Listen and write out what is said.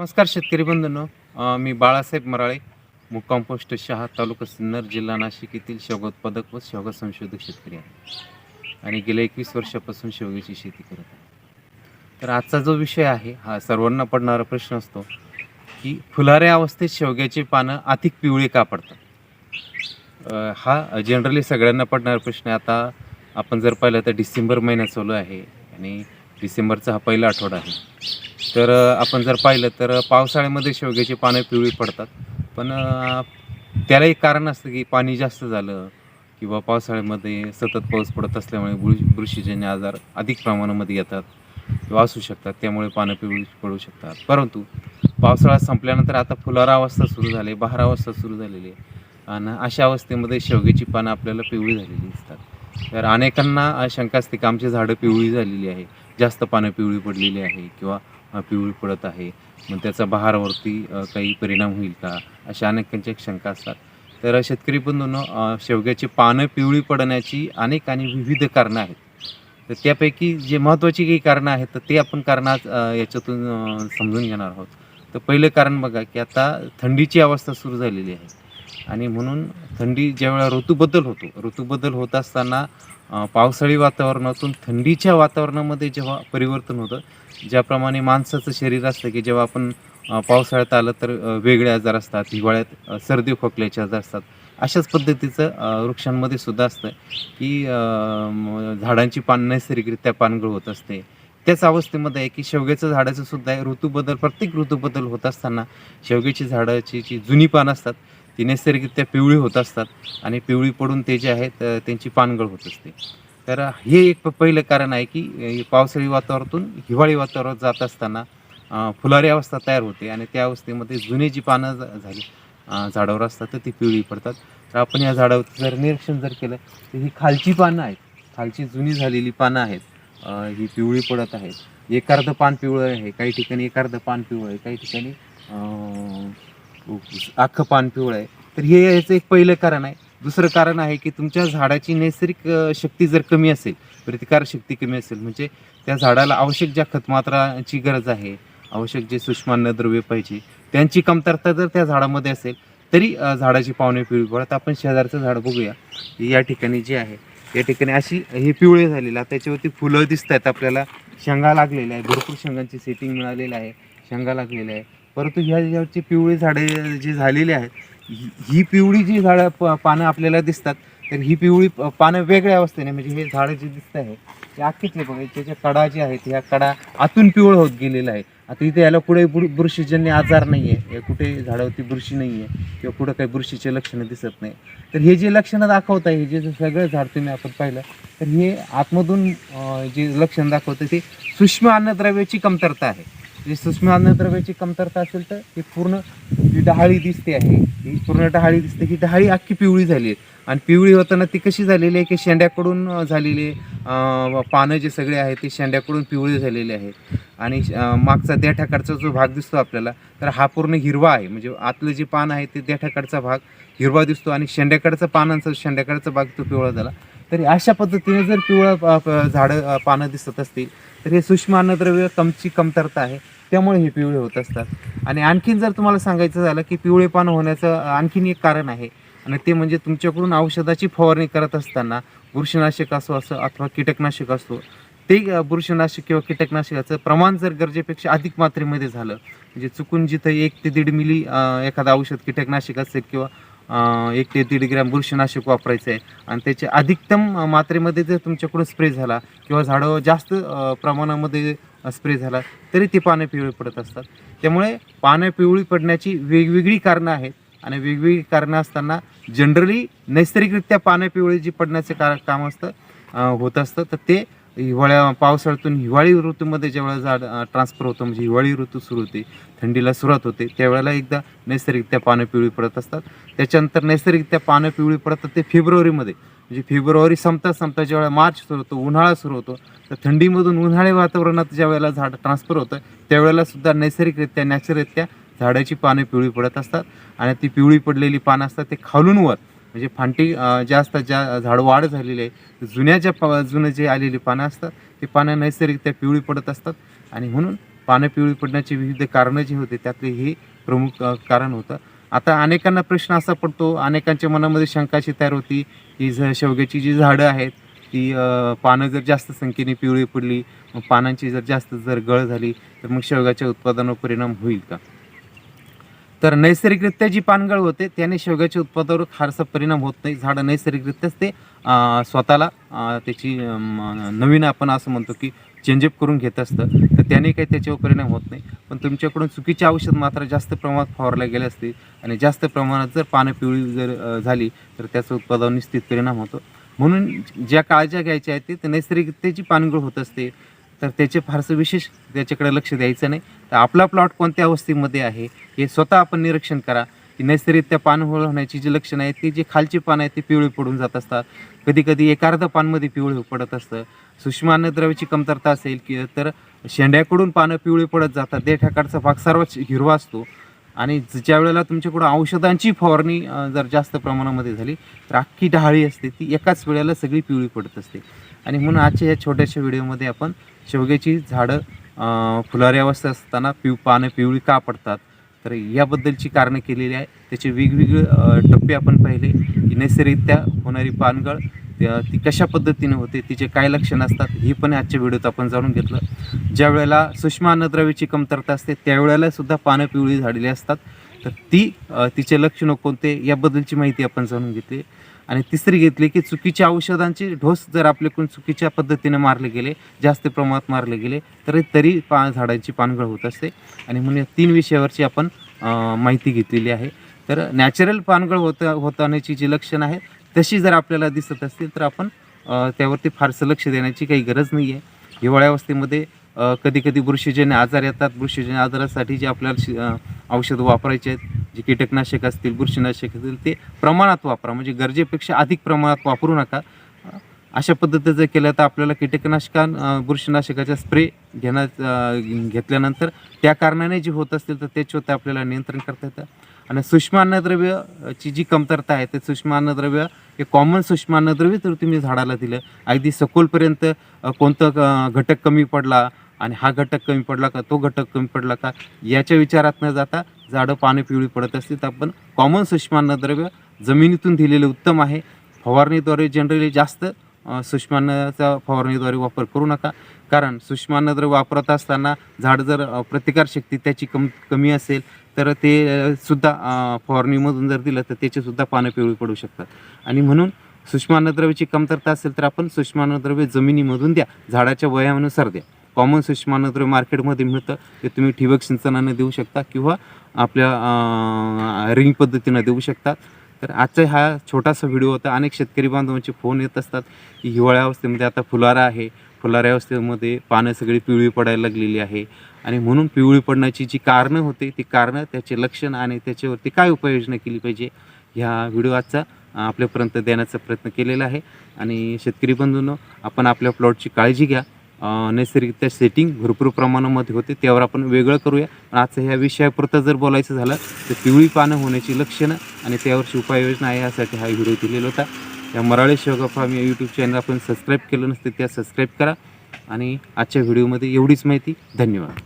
नमस्कार शेतकरी बंधूंनो. मी बाळासाहेब मराळे मुक्काम पोस्ट शहा तालुका सिन्नर जिल्हा नाशिक येथील शेवगोत्पादक व शेवगा संशोधक शेतकरी आहे. आणि गेल्या एकवीस वर्षापासून शेवग्याची शेती करत आहे. तर आजचा जो विषय आहे हा सर्वांना पडणारा प्रश्न असतो की फुलाऱ्या अवस्थेत शेवग्याची पानं अधिक पिवळे का पडतात? हा जनरली सगळ्यांना पडणारा प्रश्न आहे. आता आपण जर पाहिलं तर डिसेंबर महिना चालू आहे आणि डिसेंबरचा हा पहिला आठवडा आहे. तर आपण जर पाहिलं तर पावसाळ्यामध्ये शेवग्याची पानं पिवळी पडतात. पण त्याला एक कारण असतं की पाणी जास्त झालं किंवा पावसाळ्यामध्ये सतत पाऊस पडत असल्यामुळे बुर बुरशीजन्य आजार अधिक प्रमाणामध्ये येतात किंवा असू शकतात. त्यामुळे पानं पिवळी पडू शकतात. परंतु पावसाळा संपल्यानंतर आता फुलारा अवस्था सुरू झाली बहार अवस्था सुरू झालेली आहे आणि अशा अवस्थेमध्ये शेवग्याची पानं आपल्याला पिवळी झालेली दिसतात. तर अनेकांना शंका असते की आमची झाडं पिवळी झालेली आहे जास्त पानं पिवळी पडलेली आहे किंवा पिवळी पडत आहे. मग त्याचा बहारावरती काही परिणाम होईल का? अशा अनेकांच्या शंका असतात. तर शेतकरी बंधूंनो शेवग्याची पानं पिवळी पडण्याची अनेक आणि विविध कारणं आहेत. तर त्यापैकी जे महत्त्वाची काही कारणं आहेत तर ते आपण कारणं आज, याच्यातून समजून घेणार आहोत. तर पहिलं कारण बघा की आता थंडीची अवस्था सुरू झालेली आहे. आणि म्हणून थंडी ज्यावेळेला ऋतूबद्दल होतो ऋतूबद्दल होत असताना पावसाळी वातावरणातून थंडीच्या वातावरणामध्ये जेव्हा परिवर्तन होतं ज्याप्रमाणे माणसाचं शरीर असतं की जेव्हा आपण पावसाळ्यात आलं तर वेगळे आजार असतात हिवाळ्यात सर्दी खोकल्याचे आजार असतात. अशाच पद्धतीचं वृक्षांमध्ये सुद्धा असतं की झाडांची पान नैसर्गिकरित्या पानगळ होत असते. त्याच अवस्थेमध्ये आहे की शेवग्याचं झाडाचं सुद्धा आहे ऋतूबदल प्रत्येक ऋतूबदल होत असताना शेवग्याची झाडाची जी जुनी पानं असतात ती नैसर्गिकरित्या पिवळी होत असतात आणि पिवळी पडून ते जे आहेत त्यांची पानगळ होत असते. तर हे एक प- पहिलं कारण आहे की पावसाळी वातावरणातून हिवाळी वातावरणात जात असताना फुलारी अवस्था तयार होते आणि त्या अवस्थेमध्ये जुने जी पानं ज- झाली झाडावर असतात तर ती पिवळी पडतात. तर आपण या झाडावर जर निरीक्षण जर केलं तर ही खालची पानं आहेत. खालची जुनी झालेली पानं आहेत. ही पिवळी पडत आहेत. एकार्ध पान पिवळं आहे. काही ठिकाणी एकार्ध पान पिवळं आहे. काही ठिकाणी अख्खं पान पिवळं आहे. तर हे याचं एक पहिलं कारण आहे. दुसरं कारण आहे की तुमच्या झाडाची नैसर्गिक शक्ती जर कमी असेल प्रतिकार शक्ती कमी असेल म्हणजे त्या झाडाला आवश्यक ज्या खतमात्राची गरज आहे आवश्यक जे सूक्ष्म अन्नद्रव्य पाहिजे त्यांची कमतरता जर त्या झाडामध्ये असेल तरी झाडाची पाहुणे पिवळी पडत आपण शेजारचं झाड बघूया. या ठिकाणी जे आहे या ठिकाणी अशी हे पिवळे झालेलं आहे. त्याच्यावरती फुलं दिसत आहेत आपल्याला. शेंगा लागलेल्या आहे भरपूर शेंगांची सेटिंग मिळालेलं आहे. शेंगा लागलेल्या आहे परंतु ह्या ज्याची पिवळी झाडे जी झालेली आहेत ही ही पिवळी जी झाडं प- पानं आपल्याला दिसतात तर ही पिवळी प- पानं वेगळ्या अवस्थेने म्हणजे हे झाडं जे दिसत आहे ते अख्खीतले बघा याचे जे कडा जे आहेत ह्या कडा आतून पिवळ होत गेलेला आहे. आता इथे याला कुठे बुर बुरशीजन्य आजार नाही आहे या कुठे झाडावरती बुरशी नाही आहे किंवा कुठं काही बुरशीचे लक्षणं दिसत नाही. तर हे जे लक्षणं दाखवत आहे हे जे जे सगळं झाड तुम्ही आपण पाहिलं तर हे आतमधून अं, जे लक्षण दाखवतं ते सूक्ष्म अन्नद्रव्याची कमतरता आहे. जे सूक्ष्म अन्नद्रव्याची कमतरता असेल तर ही पूर्ण जी डहाळी दिसते आहे ही पूर्ण डहाळी दिसते. ही डहाळी अख्खी पिवळी झाली आहे. आणि पिवळी होताना ती कशी झालेली आहे की शेंड्याकडून झालेली पानं जे सगळे आहेत ते शेंड्याकडून पिवळी झालेली आहेत आणि मागचा देठाकडचा जो भाग दिसतो आपल्याला तर हा पूर्ण हिरवा आहे. म्हणजे आतलं जे पान आहे ते देठाकडचा भाग हिरवा दिसतो आणि शेंड्याकडचा पानांचा शेंड्याकडचा भाग तो पिवळा झाला. तरी अशा पद्धतीने जर पिवळं झाडं पानं दिसत असतील तर हे सूक्ष्म अन्नद्रव्य कमची कमतरता आहे. त्यामुळे हे पिवळे होत असतात. आणि आणखीन जर तुम्हाला सांगायचं झालं की पिवळे पान होण्याचं आणखीन एक कारण आहे. आणि ते म्हणजे तुमच्याकडून औषधाची फवारणी करत असताना बुरशीनाशक असो असं अथवा कीटकनाशक असो ते बुरशीनाशक किंवा कीटकनाशकाचं प्रमाण जर गरजेपेक्षा अधिक मात्रेमध्ये झालं म्हणजे चुकून जिथं एक ते दीड मिली एखादं औषध कीटकनाशक असेल किंवा एक ते दीड ग्रॅम बुरशीनाशक वापरायचं आहे आणि त्याचे अधिकतम मात्रेमध्ये जर तुमच्याकडून स्प्रे झाला किंवा झाडं जास्त प्रमाणामध्ये स्प्रे झाला तरी ती पानं पिवळी पडत असतात. त्यामुळे पानं पिवळी पडण्याची वेगवेगळी कारणं आहेत. आणि वेगवेगळी कारणं असताना जनरली नैसर्गिकरित्या पानं पिवळी जी पडण्याचे का काम असतं होत असतं तर ते हिवाळ्या पावसाळ्यातून हिवाळी ऋतूमध्ये ज्यावेळेला झाड ट्रान्सफर होतं म्हणजे हिवाळी ऋतू सुरू होते थंडीला सुरुवात होते त्यावेळेला एकदा नैसर्गिकरित्या पानं पिवळी पडत असतात. त्याच्यानंतर नैसर्गिकरित्या पानं पिवळी पडतात ते फेब्रुवारीमध्ये. म्हणजे फेब्रुवारी संपता संपता ज्यावेळेला मार्च सुरू होतो उन्हाळा सुरू होतो तर थंडीमधून उन्हाळी वातावरणात ज्या वेळेला झाड ट्रान्सफर होतं त्यावेळेला सुद्धा नैसर्गिकरित्या नॅचरलरित्या झाडाची पानं पिवळी पडत असतात. आणि ती पिवळी पडलेली पानं असतात ते खालून वर. म्हणजे फांटी ज्या असतात ज्या झाड वाढ झालेली आहे जुन्या ज्या प जुनं जे आलेली पानं असतात ती पानं नैसर्गिकरित्या पिवळी पडत असतात. आणि म्हणून पानं पिवळी पडण्याची विविध कारणं जी होते त्यातले हे प्रमुख कारण होतं. आता अनेकांना प्रश्न असा पडतो अनेकांच्या मनामध्ये शंकाशी तयार होती की ज शेवग्याची जी झाडं आहेत ती पानं जर जास्त संख्येने पिवळी पडली मग पानांची जर जास्त जर गळ झाली तर मग शेवग्याच्या उत्पादनावर परिणाम होईल का? तर नैसर्गिकरित्या जी पानगळ होते त्याने शेवग्याच्या उत्पादनावर फारसा परिणाम होत नाही. झाडं नैसर्गिकरित्याच ते स्वतःला त्याची नवीन आपण असं म्हणतो की चेंजअप करून घेत असतं. तर त्याने काही त्याच्यावर परिणाम होत नाही. पण तुमच्याकडून चुकीचे औषध मात्र जास्त प्रमाणात फवारल्या गेले असते. आणि जास्त प्रमाणात जर पानं पिवळी जर झाली तर त्याचं उत्पादन निश्चित परिणाम होतो. म्हणून ज्या काळज्या घ्यायच्या आहेत ते- ते नैसर्गिकरित्या जी पानगळ होत असते तर त्याचे फारसं विशेष त्याच्याकडे लक्ष द्यायचं नाही. तर आपला प्लॉट कोणत्या अवस्थेमध्ये आहे हे स्वतः आपण निरीक्षण करा. की नैसर्गिकरित्या पानहोळ होण्याची जी लक्षणं आहेत ती जे खालची पानं आहेत ते पिवळी पडून जात असतात. कधी कधी एक अर्ध पानमध्ये पिवळे पडत असतं. सूक्ष्म अन्नद्रव्याची कमतरता असेल की तर शेंड्याकडून पानं पिवळी पडत जातात. देठाकडचा भाग सर्वच हिरवा असतो. आणि ज- ज्या वेळेला तुमच्याकडं औषधांची फवारणी जर जास्त प्रमाणामध्ये झाली तर अख्खी डहाळी असते ती एकाच वेळेला सगळी पिवळी पडत असते. आणि म्हणून आजच्या या छोट्याशा व्हिडिओमध्ये आपण शेवग्याची झाडं फुलारी अवस्था असताना पिव पानं पिवळी का पडतात? तर याबद्दलची कारणं केलेली आहे. त्याचे वेगवेगळे टप्पे आपण पाहिले की नैसर्गिकरित्या होणारी पानगळ त्या- ती कशा पद्धतीने होते तिचे काय लक्षणं असतात ही पण आजच्या व्हिडिओत आपण जाणून घेतलं. ज्या वेळेला सूक्ष्म अन्नद्रव्याची कमतरता असते त्यावेळेला सुद्धा पानं पिवळी झालेली असतात. तर ती तिचे लक्षणं कोणते याबद्दलची माहिती आपण जाणून घेतली. आणि तिसरी घेतली की चुकीच्या औषधांचे ढोस जर आपल्याकडून चुकीच्या पद्धतीने मारले गेले जास्त प्रमाणात मारले गेले तरी तरी पा झाडांची पानगळ होत असते. आणि म्हणून या तीन विषयावरची आपण माहिती घेतलेली आहे. तर नॅचरल पानगळ होत होतानाची जी लक्षणं आहेत तशी जर आपल्याला दिसत असतील तर आपण त्यावरती फारसं लक्ष देण्याची काही गरज नाही आहे हिवाळ्यावस्थेमध्ये कधी कधी बुरशीजन्य आजार येतात. बुरशीजन्य आजारासाठी जे आपल्याला औषधं वापरायचे आहेत जे कीटकनाशक असतील बुरशीनाशक असतील ते प्रमाणात वापरा. म्हणजे गरजेपेक्षा अधिक प्रमाणात वापरू नका. अशा पद्धतीचं जर केलं तर आपल्याला कीटकनाशकां बुरशीनाशकाचा स्प्रे घेण्या घेतल्यानंतर त्या कारणाने जे होत असतील तर त्याच्यावर आपल्याला नियंत्रण करता येतं. आणि सूक्ष्म अन्नद्रव्यची जी कमतरता आहे ते सूक्ष्म अन्नद्रव्य हे कॉमन सूक्ष्म अन्नद्रव्य तर तुम्ही झाडाला दिलं. अगदी सखोलपर्यंत कोणतं घटक कमी पडला आणि हा घटक कमी पडला का तो घटक कमी पडला का याच्या विचारात न जाता झाडं पानं पिवळी पडत असतील. तर आपण कॉमन सूक्ष्म अन्नद्रव्य जमिनीतून दिलेले उत्तम आहे. फवारणीद्वारे जनरली जास्त अ, सूक्ष्म अन्नाचा फवारणीद्वारे वापर करू नका. कारण सूक्ष्म अन्नद्रव्य वापरत असताना झाड जर प्रतिकारशक्ती त्याची कम कमी असेल तर ते सुद्धा अ, जर दिलं तर त्याचे सुद्धा पानं पिवळी पडू शकतात. आणि म्हणून सूक्ष्म अन्नद्रव्याची कमतरता असेल तर आपण सूक्ष्म अन्नद्रव्य जमिनीमधून द्या. झाडाच्या वयानुसार द्या. कॉमन सूक्ष्म अन्नद्रव्य मार्केटमध्ये मिळतं. ते तुम्ही ठिबक सिंचनाने देऊ शकता किंवा आपल्या रिंग पद्धतीनं देऊ शकतात तर आजचा हा छोटासा व्हिडिओ होता. अनेक शेतकरी बांधवांचे फोन येत असतात की हिवाळ्या अवस्थेमध्ये आता फुलारा आहे. फुलाऱ्या अवस्थेमध्ये पानं सगळी पिवळी पडायला लागलेली आहे. आणि म्हणून पिवळी पडण्याची जी कारणं होते ती कारणं त्याचे लक्षण आणि त्याच्यावरती काय उपाययोजना केली पाहिजे ह्या व्हिडिओ आजचा आपल्यापर्यंत देण्याचा प्रयत्न केलेला आहे. आणि शेतकरी बंधूंनो आपण आपल्या प्लॉटची काळजी घ्या. नैसर्गिकरित्या सेटिंग भरपूर प्रमाणामध्ये होते त्यावर आपण वेगळं करूया. पण आजचं ह्या विषयापुरतं जर बोलायचं झालं तर पिवळी पानं होण्याची लक्षणं आणि त्यावरची उपाययोजना आहे यासाठी हा व्हिडिओ दिलेला होता. या मराठी शेवगा फार्म या यूट्यूब चॅनल आपण सबस्क्राईब केलं नसते त्या सबस्क्राईब करा. आणि आजच्या व्हिडिओमध्ये एवढीच माहिती. धन्यवाद.